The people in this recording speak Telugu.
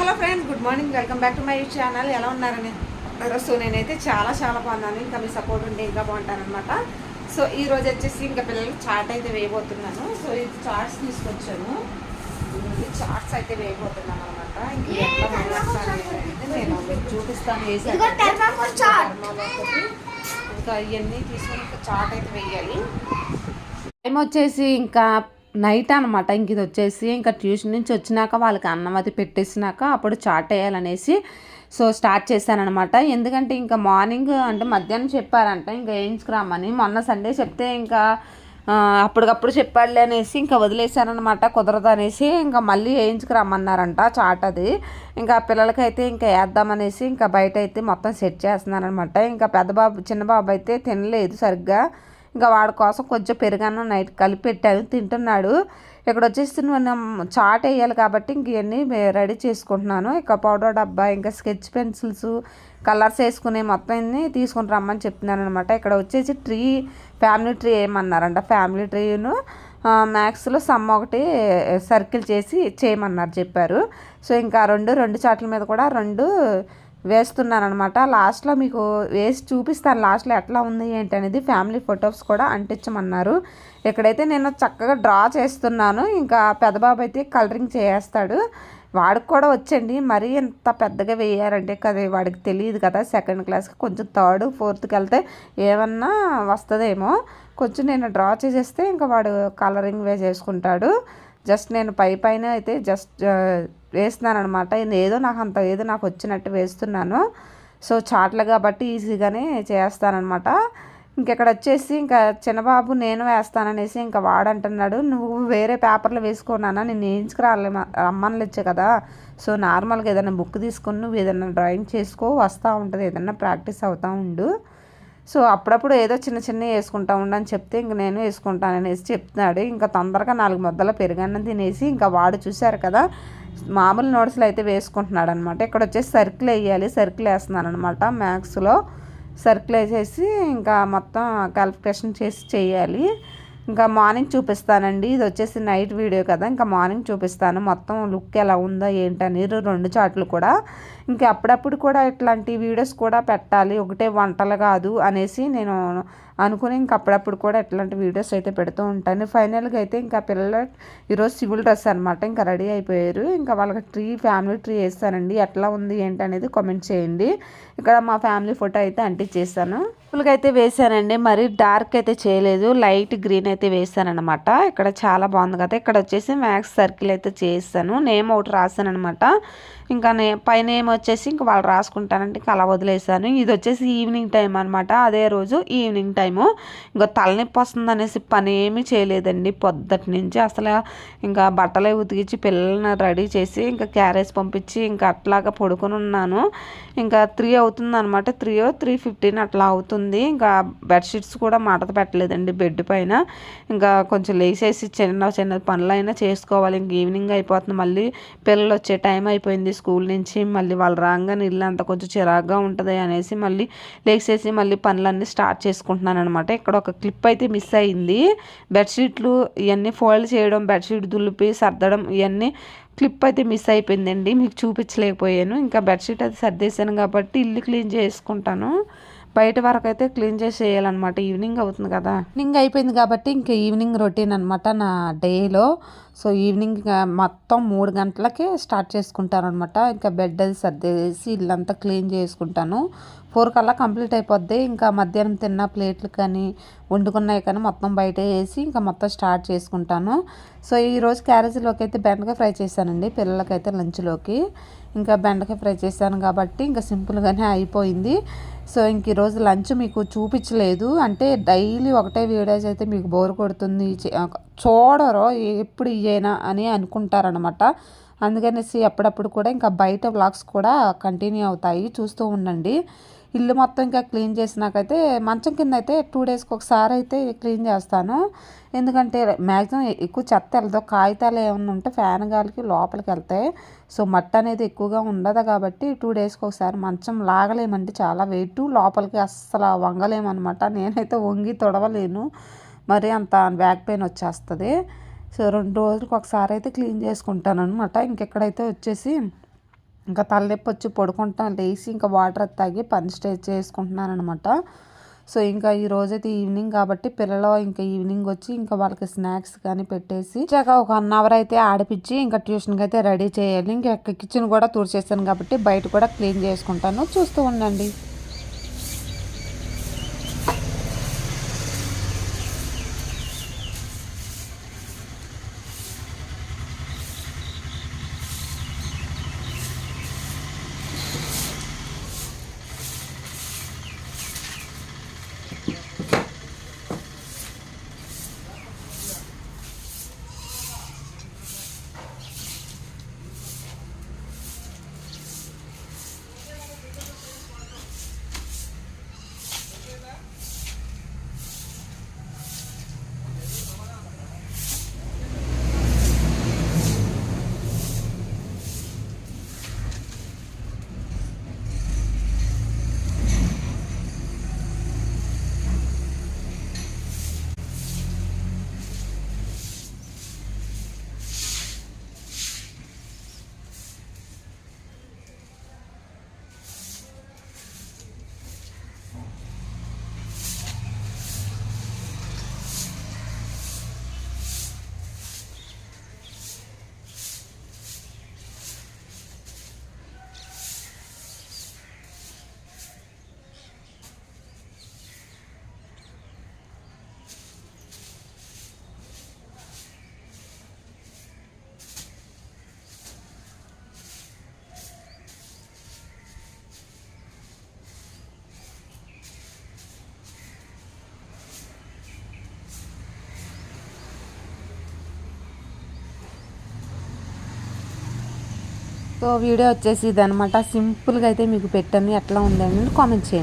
Hello friends good morning. Welcome back to my channel. ఎలా ఉన్నారని? సో నేనైతే చాలా చాలా బాగున్నాను. ఇంకా మీ సపోర్ట్ ఉంటే ఇంకా బాగుంటాను అనమాట సో ఈ రోజు వచ్చేసి ఇంకా పిల్లలకి చాట్ అయితే వేయబోతున్నాను. సో ఇది చార్ట్స్ తీసుకొచ్చాను. ఈ చార్ట్స్ అయితే వేయబోతున్నాను అనమాట ఇంకా నేను చూపిస్తాను. ఇంకా ఇవన్నీ తీసుకొని ఇంకా చాట్ అయితే వేయాలి. టైం వచ్చేసి ఇంకా నైట్ అనమాట ఇంక ఇది వచ్చేసి ఇంకా ట్యూషన్ నుంచి వచ్చినాక వాళ్ళకి అన్నం అది పెట్టేసినాక అప్పుడు చాట్ వేయాలనేసి సో స్టార్ట్ చేశానమాట ఎందుకంటే ఇంకా మార్నింగ్ అంటే మధ్యాహ్నం చెప్పారంట ఇంకా వేయించుకురామని మొన్న సండే చెప్తే ఇంకా అప్పటికప్పుడు చెప్పాడులే అనేసి ఇంకా వదిలేశానమాట కుదరదు అనేసి ఇంకా మళ్ళీ వేయించుకురమ్మన్నారంట చాట్ అది. ఇంకా పిల్లలకైతే ఇంకా వేద్దామనేసి ఇంకా బయట అయితే మొత్తం సెట్ చేస్తున్నారనమాట ఇంకా పెద్ద బాబు చిన్న బాబు అయితే తినలేదు సరిగ్గా. ఇంకా వాడి కోసం కొంచెం పెరుగన్నం నైట్ కలిపి పెట్టాను తింటున్నాడు. ఇక్కడ వచ్చేసి మనం చాట్ వేయాలి కాబట్టి ఇంక ఇవన్నీ రెడీ చేసుకుంటున్నాను. ఇక పౌడర్ డబ్బా ఇంకా స్కెచ్ పెన్సిల్స్ కలర్స్ వేసుకునే మొత్తం అన్ని తీసుకుని రమ్మని చెప్తున్నాను అనమాట ఇక్కడ వచ్చేసి ట్రీ ఫ్యామిలీ ట్రీ ఏమన్నారంట? ఫ్యామిలీ ట్రీను మ్యాథ్స్లో సమ్ ఒకటి సర్కిల్ చేసి చేయమన్నారు చెప్పారు. సో ఇంకా రెండు రెండు చాట్ల మీద కూడా రెండు వేస్తున్నాను అనమాట లాస్ట్లో మీకు వేసి చూపిస్తాను లాస్ట్లో ఎట్లా ఉంది ఏంటి అనేది ఫ్యామిలీ ఫొటోస్ కూడా అంటించమన్నారు. ఇక్కడైతే నేను చక్కగా డ్రా చేస్తున్నాను ఇంకా పెద్దబాబు అయితే కలరింగ్ చేస్తాడు వాడికి కూడా వచ్చండి. మరీ ఎంత పెద్దగా వేయారంటే కదా వాడికి తెలియదు కదా సెకండ్ క్లాస్కి కొంచెం థర్డ్ ఫోర్త్కి వెళ్తే ఏమన్నా వస్తుందేమో. కొంచెం నేను డ్రా చేసేస్తే ఇంకా వాడు కలరింగ్ వేసేసుకుంటాడు. జస్ట్ నేను పై పైన అయితే జస్ట్ వేస్తున్నాను అనమాట ఏదో నాకు అంత ఏదో నాకు వచ్చినట్టు వేస్తున్నాను. సో చాట్లు కాబట్టి ఈజీగానే చేస్తానన్నమాట. ఇంకెక్కడ వచ్చేసి ఇంకా చిన్నబాబు నేను వేస్తాననేసి ఇంకా వాడంటున్నాడు. నువ్వు వేరే పేపర్లో వేసుకున్నానా నేను వేయించుకురాలే రమ్మనలేచ్చే కదా. సో నార్మల్గా ఏదైనా బుక్ తీసుకొని నువ్వు ఏదైనా డ్రాయింగ్ చేసుకో వస్తూ ఉంటుంది. ఏదైనా ప్రాక్టీస్ అవుతూ ఉండు. సో అప్పుడప్పుడు ఏదో చిన్న చిన్న వేసుకుంటా ఉండని చెప్తే ఇంక నేను వేసుకుంటాను అనేసి చెప్తున్నాడు. ఇంకా తొందరగా నాలుగు ముద్దల పెరుగన్నం తినేసి ఇంకా వాడు చూశారు కదా మామూలు నోట్స్లు అయితే వేసుకుంటున్నాడు అనమాట ఇక్కడ వచ్చేసి సర్కిల్ వేయాలి సర్కిల్ వేస్తున్నాను అనమాట మ్యాథ్స్లో సర్కిల్ వేసేసి ఇంకా మొత్తం క్యాలిఫికేషన్ చేసి చేయాలి. ఇంకా మార్నింగ్ చూపిస్తానండి. ఇది వచ్చేసి నైట్ వీడియో కదా ఇంకా మార్నింగ్ చూపిస్తాను. మొత్తం లుక్ ఎలా ఉందో ఏంటని రెండు చాట్లు కూడా. ఇంకా అప్పుడప్పుడు కూడా ఇట్లాంటి వీడియోస్ కూడా పెట్టాలి. ఒకటే వంటలు కాదు అనేసి నేను అనుకుని ఇంక అప్పుడప్పుడు కూడా ఇట్లాంటి వీడియోస్ అయితే పెడుతూ ఉంటాను. ఫైనల్గా అయితే ఇంకా పిల్లలు ఈరోజు సివిల్ డ్రెస్ అనమాట ఇంకా రెడీ అయిపోయారు. ఇంకా వాళ్ళకి ట్రీ ఫ్యామిలీ ట్రీ వేస్తానండి. ఎట్లా ఉంది ఏంటి అనేది కామెంట్ చేయండి. ఇక్కడ మా ఫ్యామిలీ ఫోటో అయితే అంటించేసాను సింపుల్గా అయితే వేసానండి మరి డార్క్ అయితే చేయలేదు. లైట్ గ్రీన్ అయితే వేసానమాట ఇక్కడ చాలా బాగుంది కదా. ఇక్కడ వచ్చేసి మ్యాక్స్ సర్కిల్ అయితే చేస్తాను నేమ్ ఒకటి రాసాను అనమాట ఇంకా నే పైన ఏమొచ్చేసి ఇంకా వాళ్ళు రాసుకుంటానంటే ఇంకా అలా వదిలేసాను ఇది వచ్చేసి ఈవినింగ్ టైం అనమాట అదే రోజు ఈవినింగ్ టైము ఇంకా తలనొప్పి వస్తుంది అనేసి పని ఏమీ చేయలేదండి పొద్దుటి నుంచి. అసలు ఇంకా బట్టలే ఉతికించి పిల్లల్ని రెడీ చేసి ఇంకా క్యారేజ్ పంపించి ఇంకా అట్లాగా పడుకుని ఉన్నాను. ఇంకా త్రీ అవుతుంది అనమాట త్రీ త్రీ ఫిఫ్టీన్ అట్లా అవుతుంది. ఇంకా బెడ్షీట్స్ కూడా మడత పెట్టలేదండి బెడ్ పైన. ఇంకా కొంచెం లేసేసి చిన్న చిన్న పనులైనా చేసుకోవాలి. ఇంక ఈవినింగ్ అయిపోతుంది. మళ్ళీ పిల్లలు వచ్చే టైం అయిపోయింది స్కూల్ నుంచి మళ్ళీ వాళ్ళు రాగానే ఇల్లు అంతా కొంచెం చిరాగ్గా ఉంటుంది అనేసి మళ్ళీ లేచేసి మళ్ళీ పనులన్నీ స్టార్ట్ చేసుకుంటున్నాను అనమాట ఇక్కడ ఒక క్లిప్ అయితే మిస్ అయింది. బెడ్షీట్లు ఇవన్నీ ఫోల్డ్ చేయడం బెడ్షీట్ దులిపి సర్దడం ఇవన్నీ క్లిప్ అయితే మిస్ అయిపోయిందండి. మీకు చూపించలేకపోయాను. ఇంకా బెడ్షీట్ అది సర్దేశాను కాబట్టి ఇల్లు క్లీన్ చేసుకుంటాను. బయట వరకు అయితే క్లీన్ చేసేయాలన్నమాట. ఈవినింగ్ అవుతుంది కదా. ఈవినింగ్ అయిపోయింది కాబట్టి ఇంకా ఈవినింగ్ రొటీన్ అనమాట నా డేలో. సో ఈవినింగ్ మొత్తం మూడు గంటలకే స్టార్ట్ చేసుకుంటాను అనమాట ఇంకా బెడ్ అది సర్దేసి ఇల్లంతా క్లీన్ చేసుకుంటాను. ఫోర్ కల్లా కంప్లీట్ అయిపోద్ది. ఇంకా మధ్యాహ్నం తిన్న ప్లేట్లు కానీ వండుకున్నాయి కానీ మొత్తం బయట వేసి ఇంకా మొత్తం స్టార్ట్ చేసుకుంటాను. సో ఈరోజు క్యారేజీలోకి అయితే బెండకాయ ఫ్రై చేశానండి పిల్లలకైతే లంచ్లోకి. ఇంకా బెండకాయ ఫ్రై చేశాను కాబట్టి ఇంకా సింపుల్గానే అయిపోయింది. సో ఇంక ఈరోజు లంచ్ మీకు చూపించలేదు. అంటే డైలీ ఒకటే వీడియోస్ అయితే మీకు బోర్ కొడుతుంది. చే- చూడరు ఎప్పుడు ఇయ్యేనా అని అనుకుంటారనమాట అందుకనేసి అప్పుడప్పుడు కూడా ఇంకా బయట వ్లాగ్స్ కూడా కంటిన్యూ అవుతాయి చూస్తూ ఉండండి. ఇల్లు మొత్తం ఇంకా క్లీన్ చేసినాకైతే మంచం కింద అయితే టూ డేస్కి ఒకసారి అయితే క్లీన్ చేస్తాను. ఎందుకంటే మ్యాక్సిమం ఎక్కువ చెత్త వెళ్తావు కాగితాలు ఏమన్నా ఉంటే ఫ్యాన్ గాలికి లోపలికి వెళ్తాయి సో మట్టి అనేది ఎక్కువగా ఉండదు కాబట్టి టూ డేస్కి ఒకసారి మంచం లాగలేమంటే చాలా వెయిట్ లోపలికి అస్సలు వంగలేమన్నమాట. నేనైతే వంగి తొడవలేను. మరి అంత బ్యాక్ పెయిన్ వచ్చేస్తుంది. సో రెండు రోజులకు ఒకసారి అయితే క్లీన్ చేసుకుంటాను అనమాట ఇంకెక్కడైతే వచ్చేసి ఇంకా తలనొప్పి వచ్చి పడుకుంటాను లేచి ఇంకా వాటర్ తాగి పని స్టే చేసుకుంటున్నాను అనమాట సో ఇంకా ఈ రోజైతే ఈవినింగ్ కాబట్టి పిల్లలు ఇంకా ఈవినింగ్ వచ్చి ఇంకా వాళ్ళకి స్నాక్స్ కానీ పెట్టేసి ఇచ్చాక ఒక వన్ అవర్ అయితే ఆడిపించి ఇంకా ట్యూషన్కి అయితే రెడీ చేయాలి. ఇంకా కిచెన్ కూడా తుడిచేస్తాను కాబట్టి బయట కూడా క్లీన్ చేసుకుంటాను. చూస్తూ ఉండండి. సో వీడియో వచ్చేసి ఇది సింపుల్గా అయితే మీకు పెట్టాను ఎట్లా ఉందని కామెంట్ చేయండి.